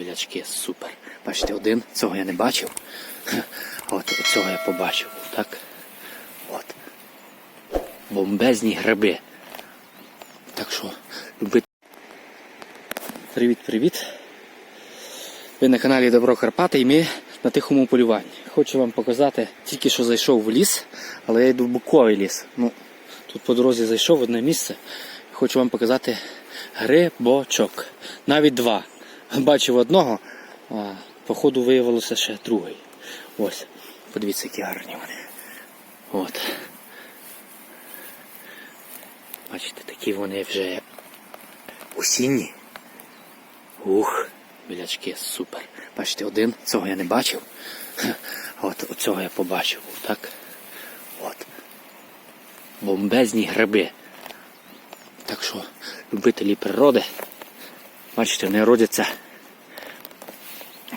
білячки, супер. Бачите, один, цього я не бачив. От цього я побачив. Так. От. Бомбезні гриби. Так що, любити. Привіт-привіт. Ви на каналі Добро Карпати і ми на тихому полюванні. Хочу вам показати, тільки що зайшов в ліс, але я йду в буковий ліс. Ну, тут по дорозі зайшов в одне місце. Хочу вам показати грибочок. Навіть два. Бачив одного, а походу виявилося ще другий. Ось. Подивіться, які гарні вони. От. Бачите, такі вони вже осінні. Ух, білячки, супер. Бачите, один, цього я не бачив. От цього я побачив. Так. От. Бомбезні гриби. Так що, любителі природи, бачите, вони родяться,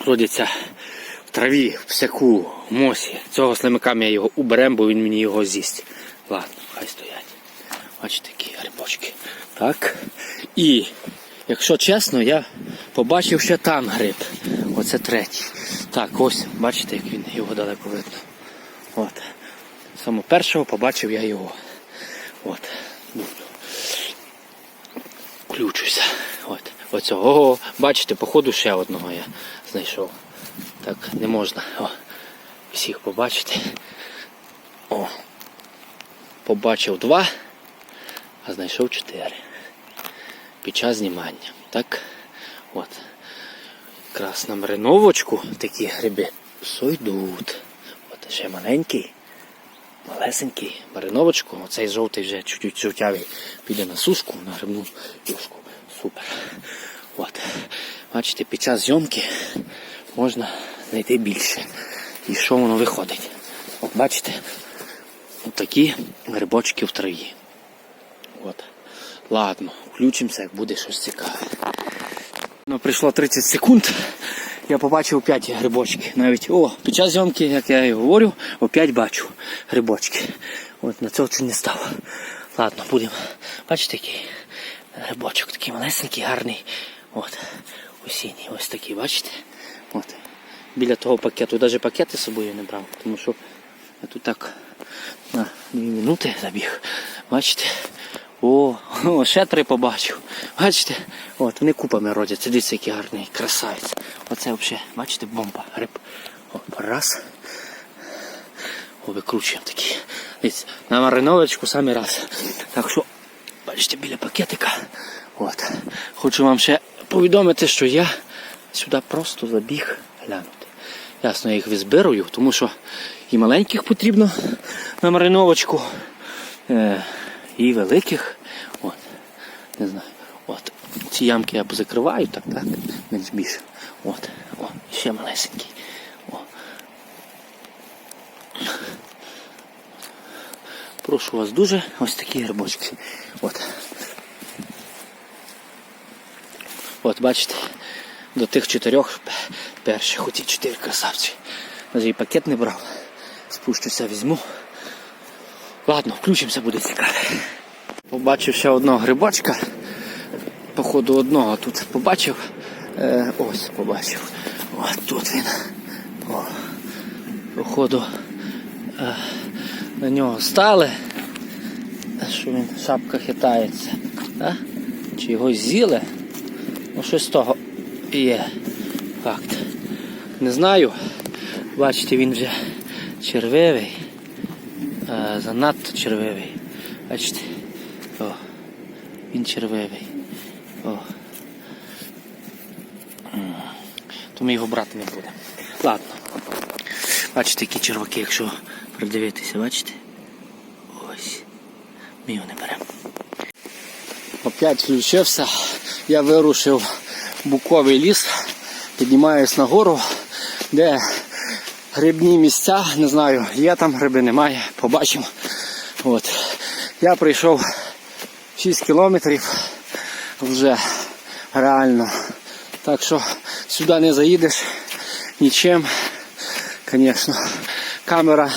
родяться в траві, в всяку, в мосі. Цього слимака я його уберем, бо він мені його з'їсть. Ладно, хай стоять. Бачите, такі грибочки. Так. І, якщо чесно, я побачив ще там гриб. Оце третій. Так, ось, бачите, як він його далеко видно. От. Саме першого побачив я його. От. Включуся. От. Оцього. Бачите, походу ще одного я знайшов. Так, не можна. О, всіх побачити. О. Побачив два, а знайшов чотири. Під час знімання. Так? От. Якраз на мариновочку такі гриби сойдуть. От ще маленький, малесенький мариновочку. Оцей жовтий вже чуть-чуть жовтявий піде на сушку, на грибну юшку. Супер. От. Бачите, під час зйомки можна знайти більше. І що воно виходить? От бачите, от такі грибочки в траві. От. Ладно, включимося, як буде щось цікаве. Ну, прийшло 30 секунд. Я побачив 5 грибочки. Навіть о, під час зйомки, як я і говорю, опять бачу грибочки. От на цього чи не став. Ладно, будемо. Бачите, який грибочок, такий малесенький, гарний. От. Осінній, ось такий, бачите? От. Біля того пакету. Навіть пакети з собою не брав, тому що я тут так на 2 минути забіг. Бачите? О, о, ще три побачив. Бачите? От, вони купами родяться. Дивіться, який гарний красавець. Оце взагалі, бачите, бомба, гриб. О, раз. О, викручуємо такі. Дивіться, на мариновочку самий раз. Так що, бачите, біля пакетика. От. Хочу вам ще повідомити, що я сюди просто забіг глянути. Ясно, я їх визбирую, тому що і маленьких потрібно на мариновочку, е, і великих. От. Не знаю. От. Ці ямки я позакриваю, так, так, менш більше. От. О, ще малесенький. О. Прошу вас дуже, ось такі грибочки. От. От, бачите, до тих чотирьох перших, оці чотири красавці. Навіть і пакет не брав. Спущуся, візьму. Ладно, включимося, буде цікаво. Побачив ще одного грибочка. Походу одного тут побачив. Е, ось побачив. Ось тут він. О, походу е, на нього стали. Що він шапка хитається. А? Чи його з'їли? Щось з того є. Факт. Не знаю. Бачите, він вже червивий. Е, занадто червивий. Бачите? О, він червивий. О. То його брати не будемо. Ладно. Бачите, які черваки, якщо придивитися, бачите? Ось. Ми його не беремо. Опять включився. Я вирушив буковий ліс, піднімаюсь на гору, де грибні місця, не знаю, є там гриби, немає, побачимо. От. Я прийшов 6 кілометрів вже реально. Так що сюди не заїдеш нічим. Звісно, камера,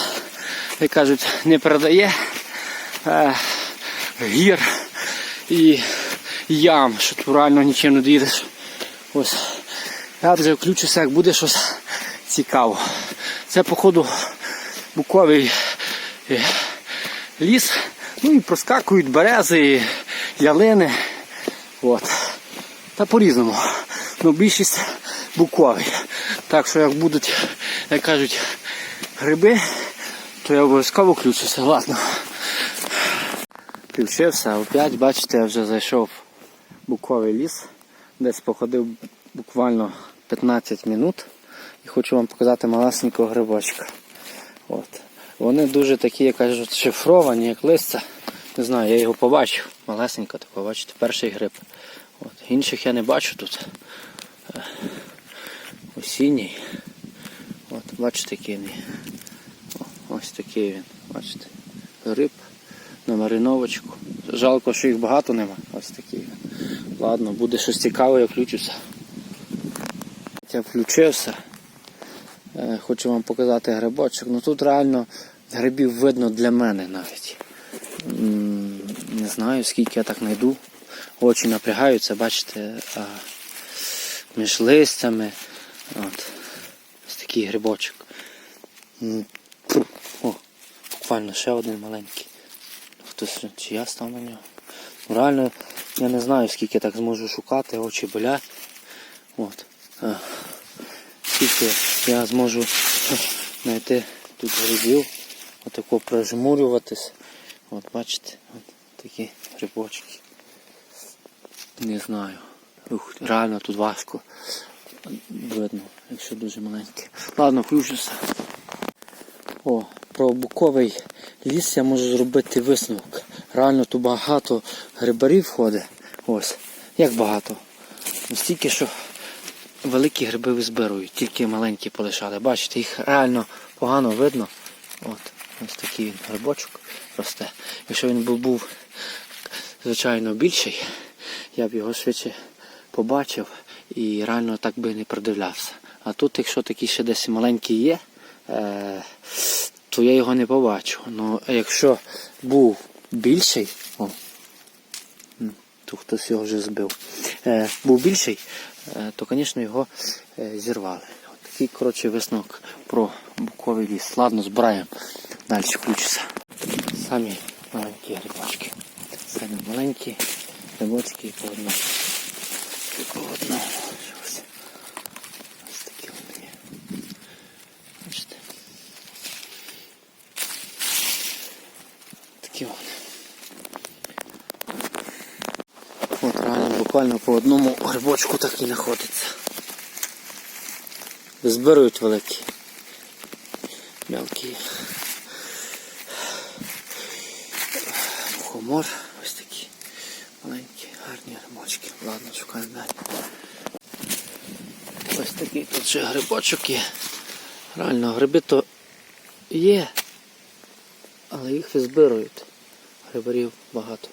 як кажуть, не передає е, гір і ям, що тут реально нічим не доїдеш. Ось Я вже включуся, як буде щось цікаво. Це, походу, буковий е, ліс. Ну і проскакують берези, ялини. От. Та по-різному. Ну, більшість буковий. Так що як будуть, як кажуть, гриби, то я обов'язково включуся. Ладно. Включився, опять, бачите, я вже зайшов буковий ліс. Десь походив буквально 15 минут. І хочу вам показати малесенького грибочка. От. Вони дуже такі, як кажуть, шифровані, як листя. Не знаю, я його побачив. Малесенько такого, бачите, перший гриб. От. Інших я не бачу тут. Е, Осінній. От, бачите, який ось такий він. Бачите. Гриб на мариновочку. Жалко, що їх багато нема. Ладно, буде щось цікаве, я включуся. Я включився. Е, Хочу вам показати грибочок. Ну тут реально грибів видно для мене навіть. Не знаю, скільки я так знайду. Очі напрягаються, бачите, між листями. От. Ось такий грибочок. О, буквально ще один маленький. Хтось чи я став на нього. Ну, Реально, я не знаю, скільки так зможу шукати, очі болять. От. Скільки я зможу знайти тут грибів, отако прожмурюватись. От бачите, от такі грибочки. Не знаю. Ух, реально тут важко. Видно, якщо дуже маленьке. Ладно, включуся. О, про буковий ліс я можу зробити висновок. Реально тут багато грибарів ходить. Ось. Як багато? Настільки, що великі гриби визбирують, тільки маленькі полишали. Бачите, їх реально погано видно. От, ось такий він грибочок росте. Якщо він був, був звичайно більший, я б його швидше побачив і реально так би не придивлявся. А тут, якщо такий ще десь маленький є, е, то я його не побачу. Ну, якщо був більший, о, тут хтось його вже збив, е, був більший, е, то, звісно, його е, зірвали. От такий коротше, висновок про буковий ліс. Ладно, збираємо. Далі включуся. Самі маленькі грибочки. Самі маленькі грибочки по одному. По одному. Ось. Ось такі вони є. Бачите? Такі вони. От реально буквально по одному грибочку так і знаходиться. Збирають великі. Мелкі. Мухомор. Ось такі маленькі, гарні грибочки. Ладно, шукаємо далі. Ось такий тут ще грибочок є. Реально, гриби то є, але їх визбирують. Грибарів багато.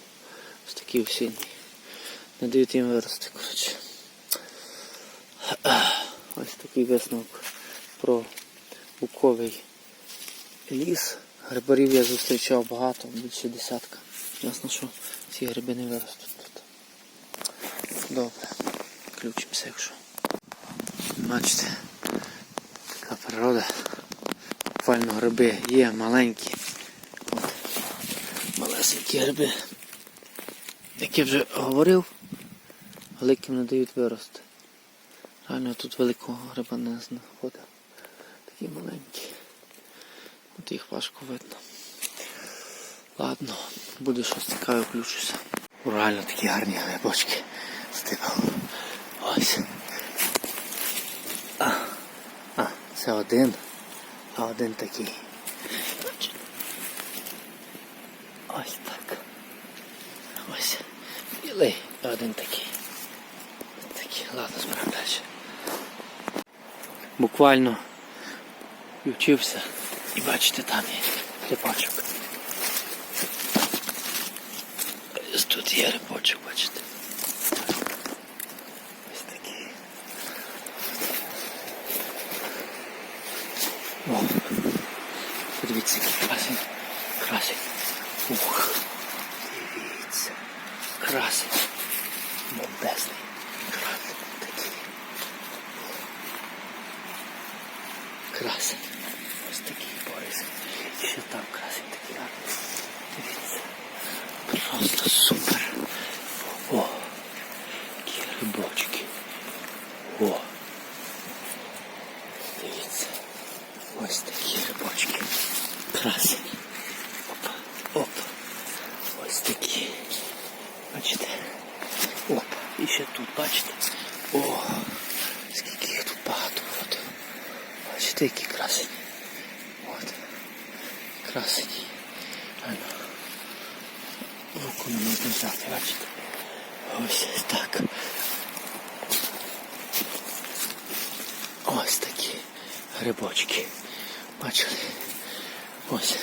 Ось такі осінні. Не дають їм вирости, коротше. Ось такий висновок про буковий ліс. Грибарів я зустрічав багато, більше десятка. Ясно, що ці гриби не виростуть тут. Добре, включимося, якщо. Бачите, така природа. Буквально гриби є маленькі. От. Малесенькі гриби. Як я вже говорив, великим не дають вирости. Реально тут великого гриба не знаходив. Такі маленькі. От їх важко видно. Ладно, буде щось цікаве, включуся. Реально такі гарні грибочки. Стипав. Ось. А, а, це один, а один такий. Ось так. Ось. Білий, а один такий. Такий, ладно, зберемо далі. Буквально включився і бачите, там є рибачок. Тут є рибочок, бачите. Ось такий. О, подивіться, який красень. Красень. Ух. Дивіться. Красень. Бомбезний. Красень такий. Красень. Ось такий Борис. І ще там красень такий гарний. Дивіться. Просто супер. О, які грибочки. О. Дивіться. Ось такі грибочки. Красені. Оп, оп. Ось такі. Бачите? Оп. І ще тут, бачите? О, скільки їх тут багато. От. Бачите, які красені. От. Красені. Ану. Руку не можна взяти, бачите? Ось так. Ось такі грибочки. Бачили? Ось.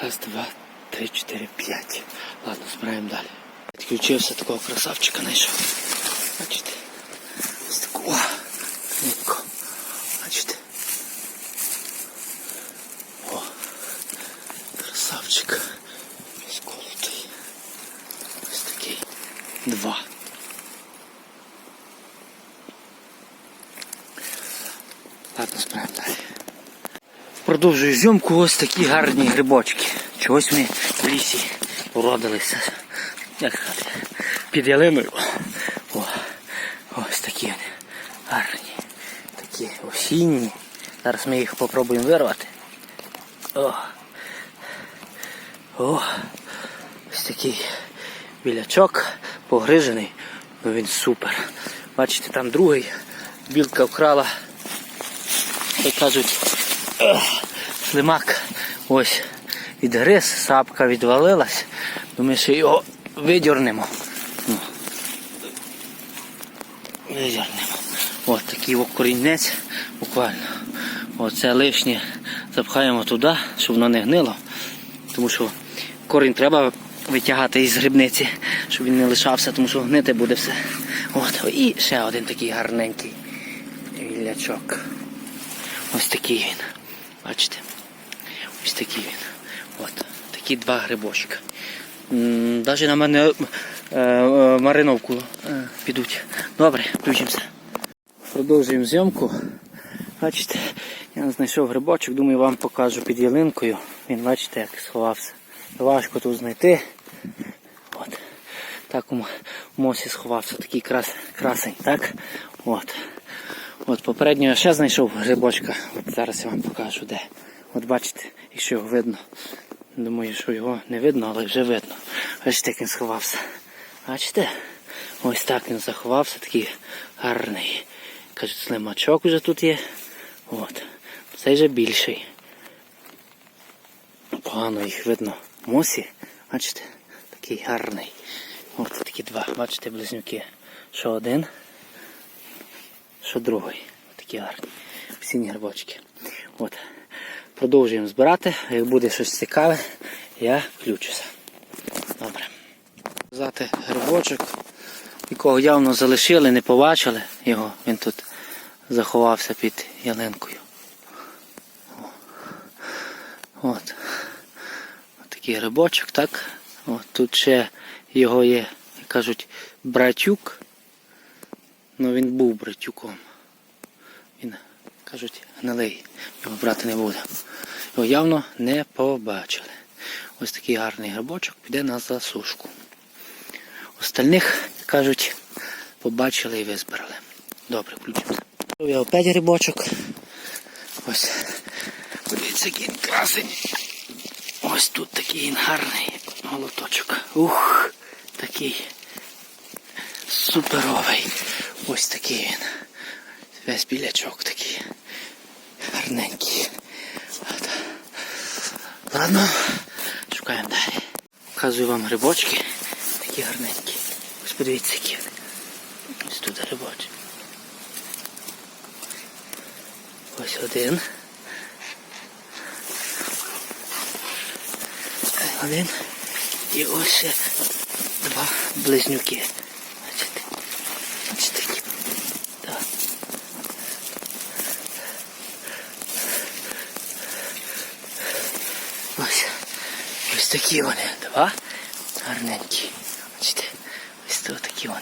Раз, два, три, чотири, п'ять. Ладно, збираємо далі. Відключився такого красавчика знайшов. Бачите? Ось такого. Нитко. Бачите? О, красавчик. Сколотий. Ось такий. Два. Ладно, справимо далі. Продовжую зйомку ось такі гарні грибочки. Чогось вони в лісі уродилися. Як під ялиною. О, ось такі вони гарні. Такі осінні. Зараз ми їх попробуємо вирвати. О. О. Ось такий білячок погрижений. Ну він супер. Бачите, там другий. Білка вкрала як кажуть, слимак ось відгриз, сапка відвалилась, ми ще його видірнемо. Ну, Видірнемо. Ось такий корінець буквально. Оце лишнє запхаємо туди, щоб воно не гнило. Тому що корінь треба витягати із грибниці, щоб він не лишався, тому що гнити буде все. От. І ще один такий гарненький вілячок. Ось такий він. Бачите? Ось такий він. От. Такі два грибочка. Навіть на мене е, е, мариновку е, підуть. Добре, включимося. Продовжуємо зйомку. Бачите, я знайшов грибочок, думаю, вам покажу під ялинкою. Він, бачите, як сховався. Важко тут знайти. От. Так у мосі сховався такий крас, красень, так? От. От попередньо я ще знайшов грибочка. От зараз я вам покажу де. От бачите, якщо його видно. Думаю, що його не видно, але вже видно. Бачите, як він сховався. Бачите? Ось так він заховався, такий гарний. Кажуть, слимачок вже тут є. От. Цей вже більший. Погано їх видно мосі. Бачите? Такий гарний. От такі два, бачите, близнюки. Що один, що другий. Такі гарні. Осінні грибочки. От. Продовжуємо збирати. Як буде щось цікаве, я включуся. Добре. Взяти грибочок, якого явно залишили, не побачили його. Він тут заховався під ялинкою. От такий грибочок, так? От тут ще його є, як кажуть, братюк. Ну він був братюком. Він, кажуть, гнилий. Його брати не буде. Його явно не побачили. Ось такий гарний грибочок піде на засушку. Остальних, кажуть, побачили і визбирали. Добре, включимося. Я опять грибочок. Ось. Подивіться, який він красень. Ось тут такий він гарний молоточок. Ух, такий суперовий. Ось такий він. Весь білячок такий. Гарненький. От. Ладно, шукаємо далі. Показую вам грибочки. Такі гарненькі. Ось подивіться, які вони. Ось тут грибочки. Ось один. Один. І ось два близнюки. Бачите? Ось такі. Так. Ось. Ось такі вони. Два. Гарненькі. Бачите? Ось то такі вони. Три. Ладно, включимо.